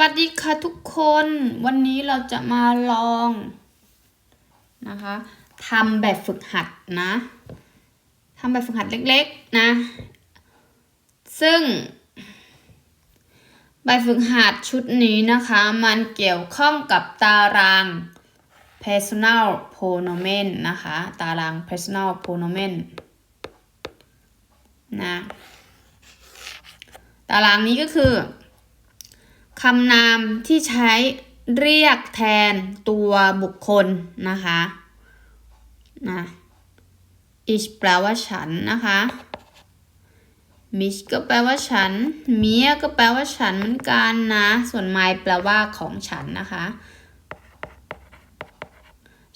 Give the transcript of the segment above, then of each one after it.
วัสดีค่ะทุกคนวันนี้เราจะมาลองนะคะทำแบบฝึกหัดนะทำแบบฝึกหัดเล็กๆนะ ซึ่งแบบฝึกหัดชุดนี้นะคะ มันเกี่ยวข้องกับตาราง personal pronomen นะคะ ตาราง personal pronomen นะ ตารางนี้ก็คือำนามที่ใช้เรียกแทนตัวบุคคลนะคะนะ ich แปลว่าฉันนะคะ mich ก็แปลว่าฉัน mir ก็แปลว่าฉันเหมือนกันนะ ส่วน my แปลว่าของฉันนะคะ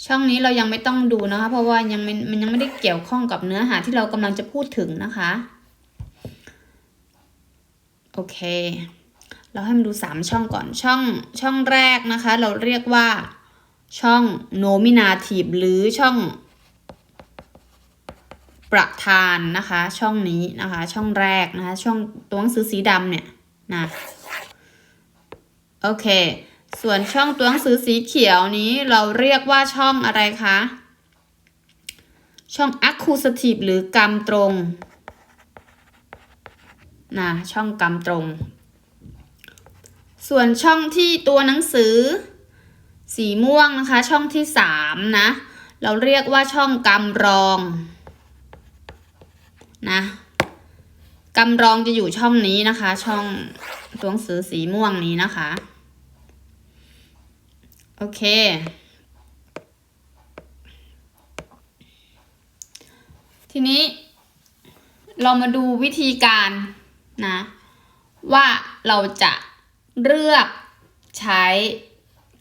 ช่องนี้เรายังไม่ต้องดูนะคะ เพราะว่ายังมมันยังไม่ได้เกี่ยวข้องกับเนื้อหาที่เรากำลังจะพูดถึงนะคะ โอเค เราให้มันดูสามช่องก่อนช่องช่องแรกนะคะ เราเรียกว่าช่อง nominative หรือช่อง ประธานนะคะ ช่องนี้นะคะ ช่องแรกนะคะ ช่องตัวหนังสือสีดำเนี่ยนะโอเค ส่วนช่องตัวหนังสือสีเขียวนี้เราเรียกว่าช่องอะไรคะ ช่อง accusative หรือกรรมตรงนะช่องกรรมตรง ส่วนช่องที่ตัวหนังสือ สีม่วงนะคะ ช่องที่สามนะ เราเรียกว่าช่องกำรองนะกำรองจะอยู่ช่องนี้นะคะ ช่องตัวหนังสือสีม่วงนี้นะคะ โอเค ทีนี้เรามาดูวิธีการนะ ว่าเราจะ เลือกใช้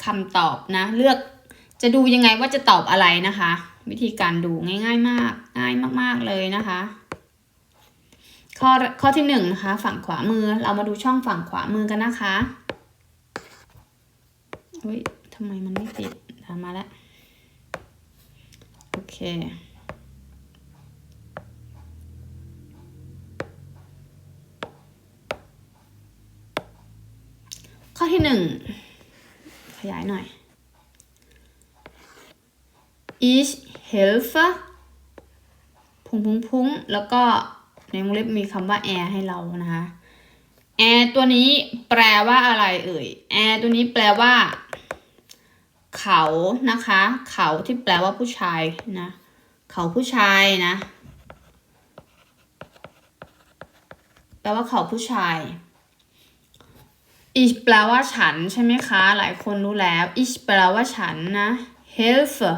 คำตอบนะ เลือกจะดูยังไงว่าจะตอบอะไรนะคะ วิธีการดูง่ายๆมาก ง่ายมาก ๆเลยนะคะ ข้อข้อที่หนึ่งนะคะ ฝั่งขวามือเรามาดูช่องฝั่งขวามือกันนะคะเฮ้ยทำไมมันไม่ติดทำมาแล้วโอเค ข้อที่หนึ่งขยายหน่อย ich helfe พุงพุงพุงแล้วก็ในวงเล็บมีคำว่า air ให้เรานะคะ air ตัวนี้แปลว่าอะไรเอ่ย air ตัวนี้แปลว่า เขานะคะ เขาที่แปลว่าผู้ชายนะ เขาผู้ชายนะ แปลว่าเขาผู้ชาย ich แปลว่าฉันใช่ไหมคะ หลายคนรู้แล้ว ich แปลว่าฉันนะ helfer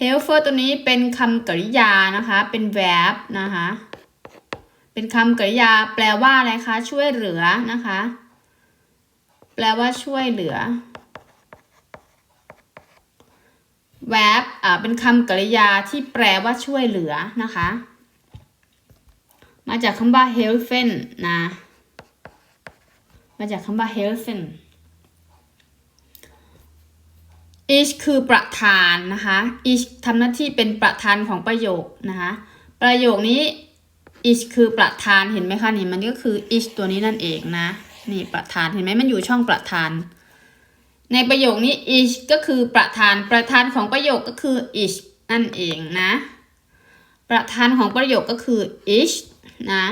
helfer ตัวนี้เป็นคำกริยานะคะ เป็น verb นะคะ เป็นคำกริยาแปลว่าอะไรคะ ช่วยเหลือนะคะ แปลว่าช่วยเหลือ verb อ่า เป็นคำกริยาที่แปลว่าช่วยเหลือนะคะ มาจากคำว่า helfen นะ มาจากคำว่า helfen ich คือประธานนะคะ ich ทำหน้าที่เป็นประธานของประโยคนะคะประโยคนี้ ich คือประธานเห็นไหมคะนี่มันก็คือ ich ตัวนี้นั่นเองนะนี่ประธานเห็นไหมมันอยู่ช่องประธาน ในประโยคนี้ ich ก็คือประธานประธานของประโยคก็คือ ich นั่นเองนะ ประธานของประโยคก็คือ ich นะ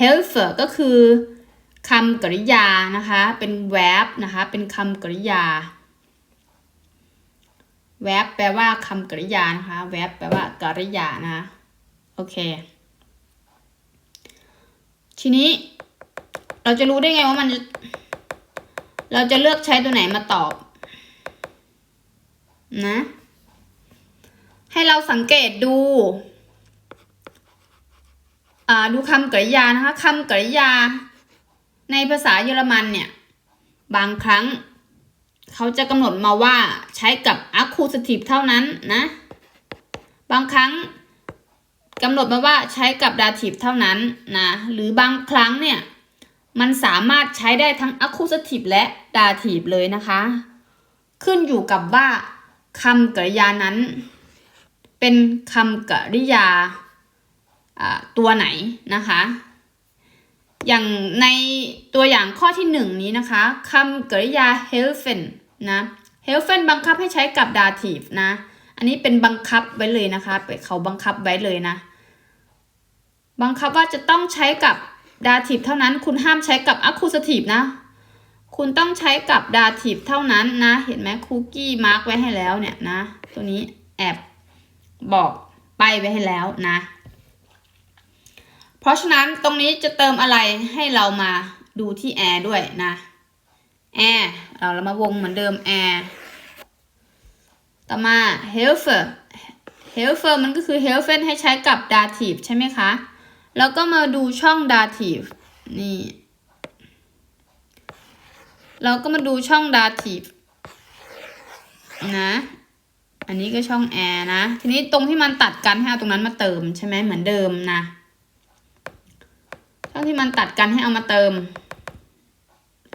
helper ก็คือ คำกริยานะคะ เป็น verb นะคะ เป็นคำกริยา verb แปลว่าคำกริยานะคะ verb แปลว่ากริยานะโอเค ทีนี้ เราจะรู้ได้ไงว่ามัน เราจะเลือกใช้ตัวไหนมาตอบ นะ ให้เราสังเกตดูดูคำกริยานะคะคำกริยา ในภาษาเยอรมันเนี่ย บางครั้ง เขาจะกำหนดมาว่าใช้กับ accusative เท่านั้นนะ บางครั้งกำหนดมาว่าใช้กับ dative เท่านั้นนะ หรือบางครั้งเนี่ย มันสามารถใช้ได้ทั้ง accusative และ dative เลยนะคะ ขึ้นอยู่กับว่าคำกริยานั้น เป็นคำกริยาตัวไหนนะคะ อย่างในตัวอย่างข้อที่หนึ่งนี้นะคะคำกริยา helfen นะ helfen บังคับให้ใช้กับ dative นะ อันนี้เป็นบังคับไว้เลยนะคะเป็นเขาบังคับไว้เลยนะ บังคับว่าจะต้องใช้กับ dative เท่านั้น คุณห้ามใช้กับ accusative นะ คุณต้องใช้กับ dative เท่านั้นนะ เห็นไหมคุกกี้มาร์กไว้ให้แล้วเนี่ยนะ ตัวนี้แอบบอกไปไว้ให้แล้วนะ เพราะฉะนั้นตรงนี้จะเติมอะไรให้เรามาดูที่แอร์ด้วยนะแอร์เราเรามาวงเหมือนเดิมแอร์ต่อมา helper helper มันก็คือ helpen ให้ใช้กับ dative ใช่ไหมคะ แล้วก็มาดูช่อง dative นี่ เราก็มาดูช่อง dative นะ อันนี้ก็ช่องแอร์นะ ทีนี้ตรงที่มันตัดกันให้เอาตรงนั้นมาเติมใช่ไหมเหมือนเดิมนะ ช่องที่มันตัดกันให้เอามาเติม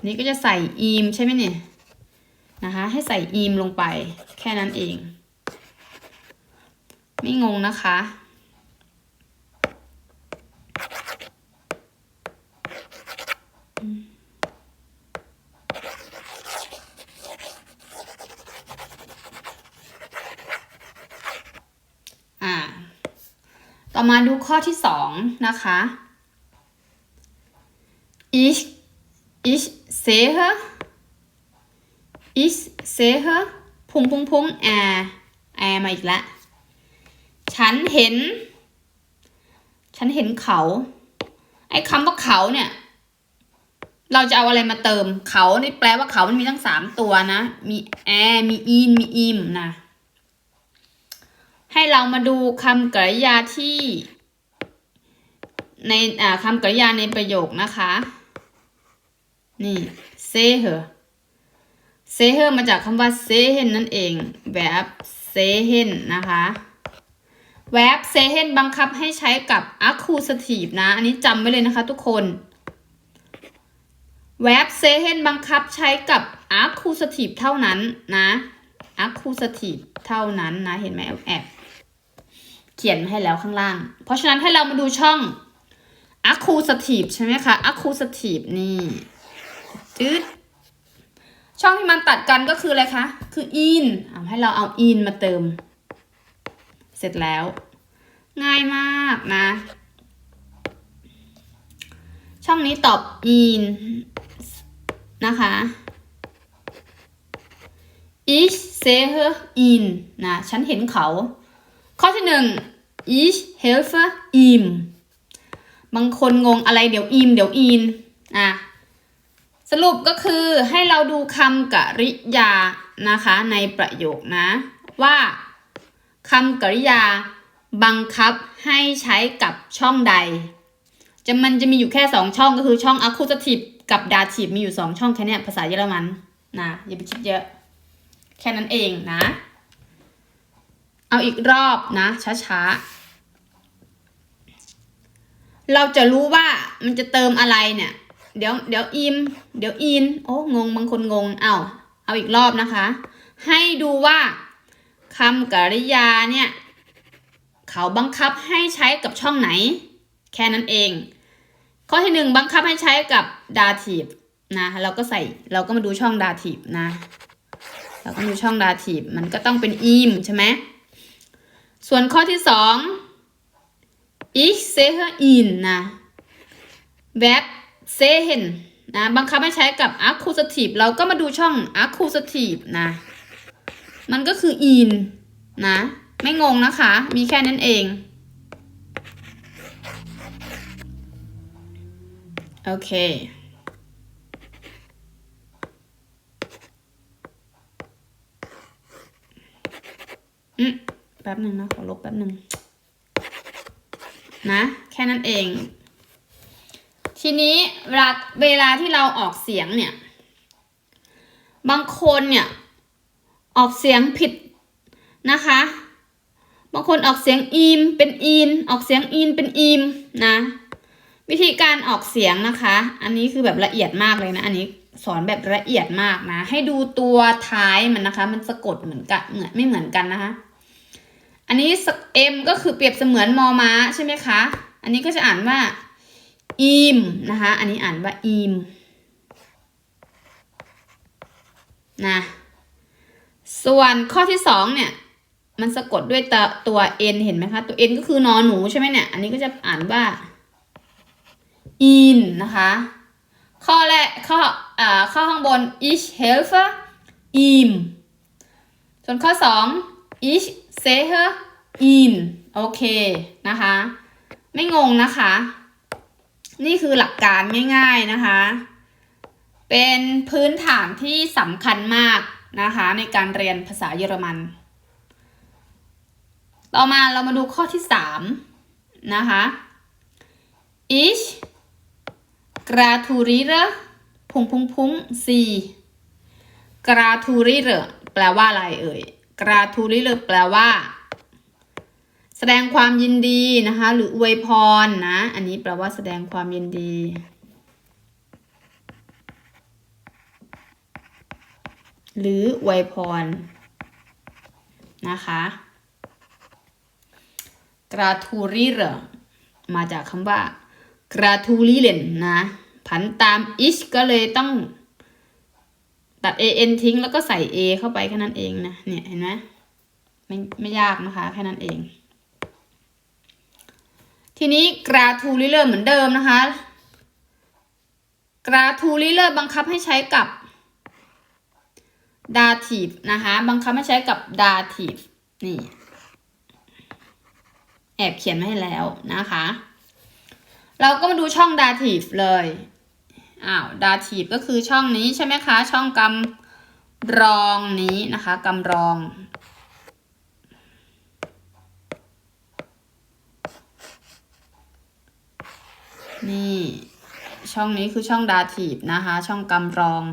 นนี้ก็จะใส่อีมใช่ไหมเนี่ยนะคะ ให้ใส่อีมลงไปแค่นั้นเอง ไม่งงนะคะอ่าต่อมาดูข้อที่สองนะคะ ich ich sehe ich sehe พุงพุงพุงแอร์แอร์มาอีกแล้วฉันเห็น ฉันเห็นเขา ไอ้คำว่าเขาเนี่ย เราจะเอาอะไรมาเติม เขานี่แปลว่าเขามันมีทั้งสามตัวนะ มีแอร์มีอีนมีอิมนะ ให้เรามาดูคำกริยาที่ในคำกริยาในประโยคนะคะ นี่ sehe sehe มาจากคำว่า sehen นั่นเอง verb sehen นะคะ verb sehen บังคับให้ใช้กับ accusative นะ อันนี้จำไว้เลยนะคะทุกคน verb sehen บังคับใช้กับ accusative เท่านั้นนะ accusative เท่านั้นนะ เห็นไหมแอบเขียนให้แล้วข้างล่าง เพราะฉะนั้นให้เรามาดูช่อง accusative ใช่ไหมคะ accusative นี่ จืดช่องที่มันตัดกันก็คืออะไรคะ คือ in เอาให้เราเอา in มาเติม เสร็จแล้ว ง่ายมากนะ ช่องนี้ตอบ in นะคะ ich sehe ihn นะ ฉันเห็นเขา ข้อที่หนึ่ง ich helfe ihm บางคนงงอะไรเดี๋ยว im เดี๋ยว in อะ สรุปก็คือให้เราดูคำกริยานะคะในประโยคนะ ว่าคำกริยาบังคับให้ใช้กับช่องใด จะมันจะมีอยู่แค่สองช่องก็คือช่อง accusative กับ dative มีอยู่สองช่องแค่นี้ภาษาเยอรมันนะอย่าไปคิดเยอะ แค่นั้นเองนะ เอาอีกรอบนะช้าๆ เราจะรู้ว่ามันจะเติมอะไรเนี่ย เดี๋ยวเดี๋ยวอิมเดี๋ยวอิน โอ้งงบางคนงงเอาเอาอีกรอบนะคะ ให้ดูว่าคำกริยาเนี่ยเขาบังคับให้ใช้กับช่องไหน แค่นั้นเอง ข้อที่หนึ่งบังคับให้ใช้กับ dative นะเราก็ใส่เราก็มาดูช่อง dative นะเราก็ดูช่อง dative มันก็ต้องเป็น im ใช่ไหมส่วนข้อที่สอง ich sehe ihn นะ verb sehen นะบังคับให้ใช้กับ accusative เราก็มาดูช่อง accusative นะ มันก็คือ in นะ ไม่งงนะคะ มีแค่นั้นเอง โอเค อืมแป๊บหนึ่งนะ ขอลบแป๊บหนึ่งนะ แค่นั้นเอง ทีนี้เวลาเวลาที่เราออกเสียงเนี่ย บางคนเนี่ยออกเสียงผิดนะคะ บางคนออกเสียงอีมเป็นอีน ออกเสียงอีนเป็นอีมนะ วิธีการออกเสียงนะคะ อันนี้คือแบบละเอียดมากเลยนะ อันนี้สอนแบบละเอียดมากนะ ให้ดูตัวท้ายมันนะคะ มันสะกดเหมือนกันเหมือนไม่เหมือนกันนะคะ อันนี้เอ็มก็คือเปรียบเสมือนมอม้าใช่ไหมคะ อันนี้ก็จะอ่านว่า อีมนะคะอันนี้อ่านว่าอีมนะส่วนข้อที่สองเนี่ยมันสะกดด้วยตัวตัว n เห็นไหมคะ ตัว n ก็คือนอนหนูใช่ไหมเนี่ยอันนี้ก็จะอ่านว่า in นะคะ ข้อแรกข้ออ่าข้อข้างบน ich helfe ihm ส่วนข้อสอง ich sehe ihn โอเคนะคะ ไม่งงนะคะ นี่คือหลักการง่ายๆนะคะ เป็นพื้นฐานที่สำคัญมากนะคะในการเรียนภาษาเยอรมัน ต่อมาเรามาดูข้อที่สามนะคะ ich gratuliere พุงพุงพุง sie gratuliere แปลว่าอะไรเอ่ย gratuliere แปลว่า แสดงความยินดีนะคะ หรืออวยพรนะ อันนี้แปลว่าแสดงความยินดี หรืออวยพรนะคะ gratuliere มาจากคำว่า gratulieren นะผันตาม ich ก็เลยต้องตัด an ทิ้งแล้วก็ใส่ a เข้าไปแค่นั้นเองนะ เนี่ยเห็นไหมไม่ไม่ยากนะคะ แค่นั้นเอง ทีนี้ gratuliere เหมือนเดิมนะคะ gratuliere บังคับให้ใช้กับ dative นะคะบังคับให้ใช้กับ dative นี่แอบเขียนมาให้แล้วนะคะ เราก็มาดูช่อง dative เลยอ้าว dative ก็คือช่องนี้ใช่ไหมคะ ช่องกำรองนี้นะคะกำรอง นี่ ช่องนี้คือช่อง dative นะคะ ช่องกำรอง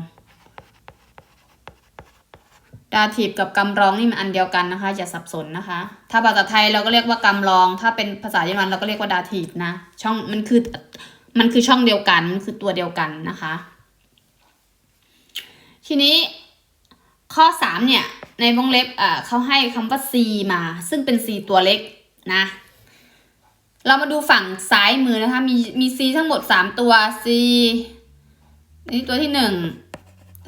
ดาทีฟกับกำรองนี่มันอันเดียวกันนะคะอย่าสับสนนะคะ ถ้าภาษาไทยเราก็เรียกว่ากำรอง ถ้าเป็นภาษาเยอรมันเราก็เรียกว่าดาทีฟนะ ช่องมันคือมันคือช่องเดียวกัน มันคือตัวเดียวกันนะคะ ทีนี้ข้อสามเนี่ย ในวงเล็บอ่าเขาให้คำว่า c มา ซึ่งเป็น c ตัวเล็กนะ เรามาดูฝั่งซ้ายมือนะคะ มีมี c ทั้งหมดสามตัว c นี่ตัวที่หนึ่ง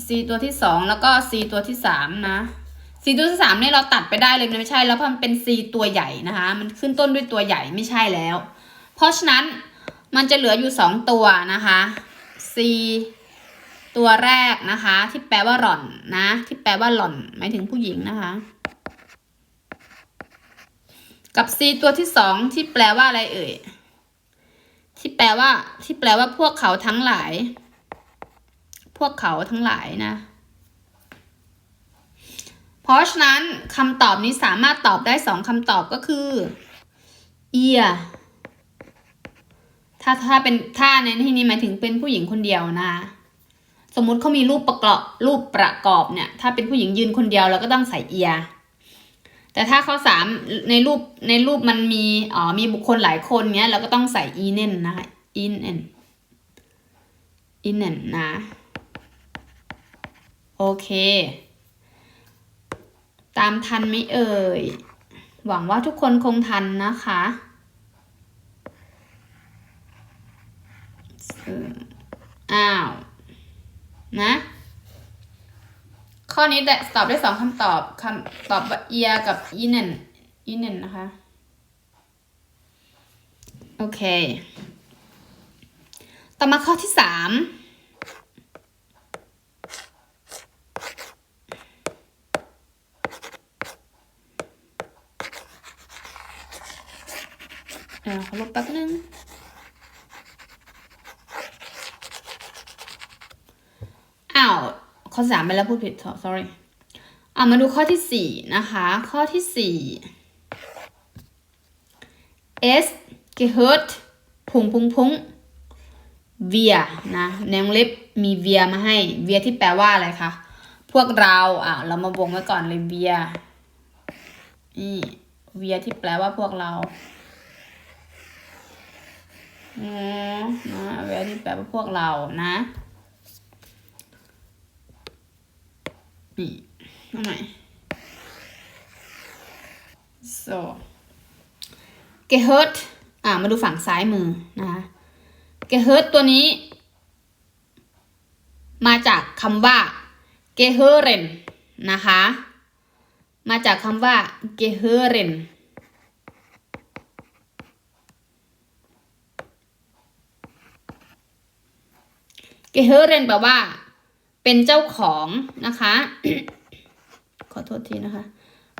c ตัวที่สองแล้วก็ c ตัวที่สามนะ c ตัวที่สามนี่เราตัดไปได้เลยไม่ใช่แล้วเพราะมันเป็น c ตัวใหญ่นะคะ มันขึ้นต้นด้วยตัวใหญ่ไม่ใช่แล้ว เพราะฉะนั้นมันจะเหลืออยู่สองตัวนะคะ c ตัวแรกนะคะ ที่แปลว่าหล่อนนะ ที่แปลว่าหล่อนหมายถึงผู้หญิงนะคะ กับ c ตัวที่สองที่แปลว่าอะไรเอ่ย ที่แปลว่า ที่แปลว่าพวกเขาทั้งหลาย พวกเขาทั้งหลายนะ เพราะฉะนั้นคำตอบนี้สามารถตอบได้สองคำตอบก็คือ ear ถ้าถ้าเป็นถ้าในที่นี้หมายถึงเป็นผู้หญิงคนเดียวนะ สมมุติเขามีรูปประกอบรูปประกอบเนี่ย ถ้าเป็นผู้หญิงยืนคนเดียวเราก็ต้องใส่ ear แต่ถ้าเขาสามในรูปในรูปมันมีอ๋อมีบุคคลหลายคนเนี้ยเราก็ต้องใส่ inen นะคะ inen inen นะโอเค ตามทันไหมเอ่ย หวังว่าทุกคนคงทันนะคะอ้าว นะ ข้อนี้ได้ตอบได้สองคำตอบคำตอบเอียกับอีเนนอีเนนนะคะ โอเค ต่อมาข้อที่สามเดี๋ยวขอลบแป๊บนึงอ้าว ข้อสามไปแล้วพูดผิด sorry อ่ามาดูข้อที่สี่นะคะ ข้อที่สี่ S gehört พุงพุงพุง wir นะในวงเล็บมี wir มาให้ wir ที่แปลว่าอะไรคะพวกเราอะเรามาวงไว้ก่อนเลย wir นี่ wir ที่แปลว่าพวกเราอ๋อนะเวลาที่แปลว่าพวกเรานะ นี่ทำไม so gehört อ่ามาดูฝั่งซ้ายมือนะคะ gehört ตัวนี้ มาจากคำว่า gehören นะคะ มาจากคำว่า gehören gehören แปลว่า เป็นเจ้าของนะคะ ขอโทษทีนะคะ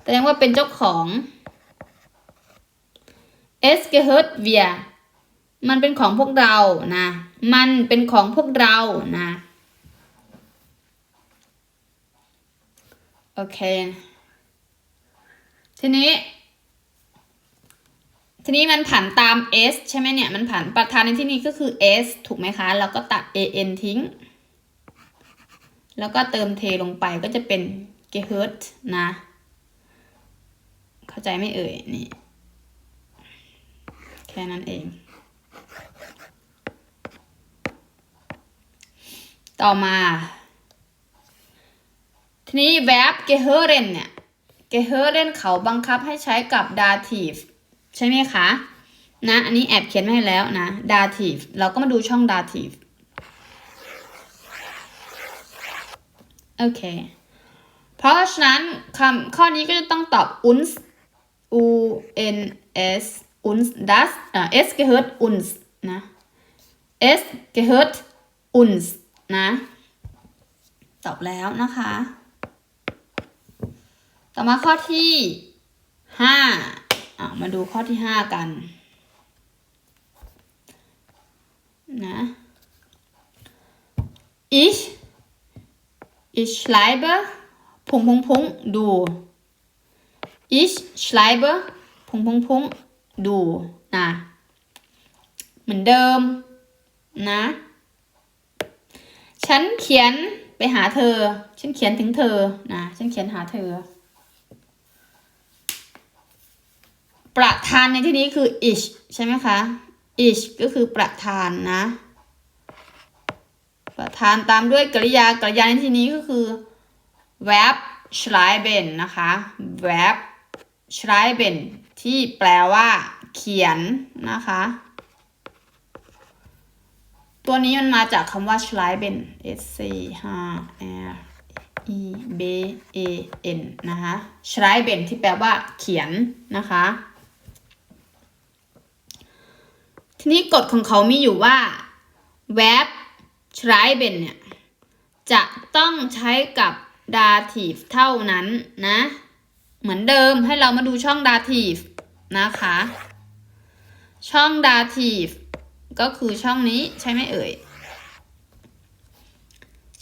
แสดงว่าเป็นเจ้าของ es gehört wir มันเป็นของพวกเรานะ มันเป็นของพวกเรานะ โอเค ทีนี้ ทีนี้มันผันตาม s ใช่ไหมเนี่ย มันผันประธานในที่นี้ก็คือ s ถูกไหมคะ แล้วก็ตัด an ทิ้ง แล้วก็เติมเทลงไปก็จะเป็น gehört นะ เข้าใจไม่เอ่ย นี่ แค่นั้นเอง ต่อมา ทีนี้ verb gehören เนี่ย gehören เขาบังคับให้ใช้กับ dative ใช่ไหมคะ นะ อันนี้แอบเขียนไว้ให้แล้วนะ dative เราก็มาดูช่อง dative โอเค เพราะฉะนั้นคำข้อนี้ก็จะต้องตอบ uns u n s uns das อ่า s gehört uns นะ s gehört uns นะ ตอบแล้วนะคะ ต่อมาข้อที่ห้าอะมาดูข้อที่ห้ากันนะ ich ich schreibe พุงพุงพุงดู ich schreibe พุงพุงพุงดูนะเหมือนเดิมนะ ฉันเขียนไปหาเธอ ฉันเขียนถึงเธอนะฉันเขียนหาเธอ ประธานในที่นี้คือ ich ใช่ไหมคะ ich ก็คือประธานนะ ประธานตามด้วยกริยากริยาในที่นี้ก็คือ verb schreiben นะคะ verb schreiben ที่แปลว่าเขียนนะคะ ตัวนี้มันมาจากคำว่า schreiben s c h r e b a n นะคะ schreiben ที่แปลว่าเขียนนะคะ ทีนี้กฎของเขามีอยู่ว่า verb schreiben เนี่ยจะต้องใช้กับ dative เท่านั้นนะ เหมือนเดิมให้เรามาดูช่อง dative นะคะ ช่อง dative ก็คือช่องนี้ใช่ไหมเอ่ย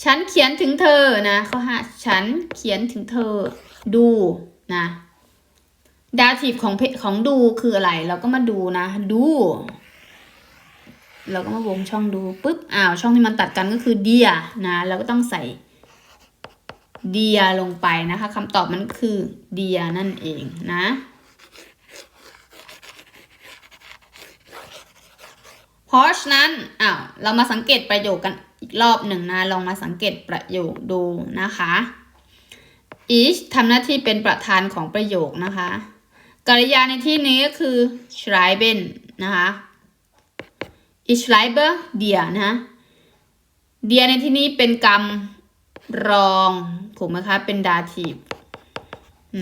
ฉันเขียนถึงเธอนะข้อห้าฉันเขียนถึงเธอดูนะ dative ของของดูคืออะไร เราก็มาดูนะ ดู เราก็มาวงช่องดูปุ๊บอ้าวช่องที่มันตัดกันก็คือเดียนะเราก็ต้องใส่เดียลงไปนะคะคำตอบมันคือเดียนั่นเองนะเพราะฉะนั้นอ้าวเรามาสังเกตประโยคกันอีกรอบหนึ่งนะลองมาสังเกตประโยคดูนะคะ each ทำหน้าที่เป็นประธานของประโยคนะคะกริยาในที่นี้ก็คือ schreiben นะคะ ich schreibe dir นะ dir ในที่นี้เป็นกรรมรองถูกไหมคะเป็น dative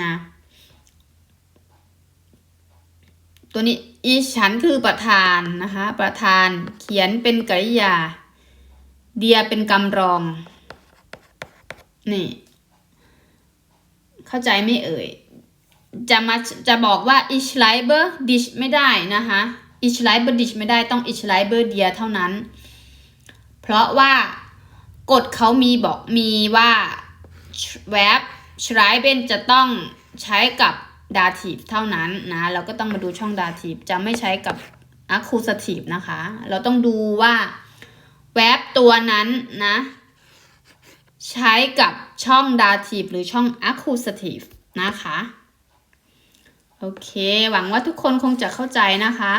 นะตัวนี้อีฉันคือประธานนะคะประธานเขียนเป็นกริยา เดียเป็นกำรอง นี่ เข้าใจไม่เอ่ย จะมาจะบอกว่า ich schreibe dich ไม่ได้นะคะ ich schreibe dich ไม่ได้ต้อง ich schreibe dir เท่านั้น เพราะว่ากฎเขามีบอกมีว่า verb schreiben จะต้องใช้กับ dative เท่านั้นนะ เราก็ต้องมาดูช่อง dative จะไม่ใช้กับ accusative นะคะ เราต้องดูว่า verb ตัวนั้นนะ ใช้กับช่อง dative หรือช่อง accusative นะคะ โอเค หวังว่าทุกคนคงจะเข้าใจนะคะ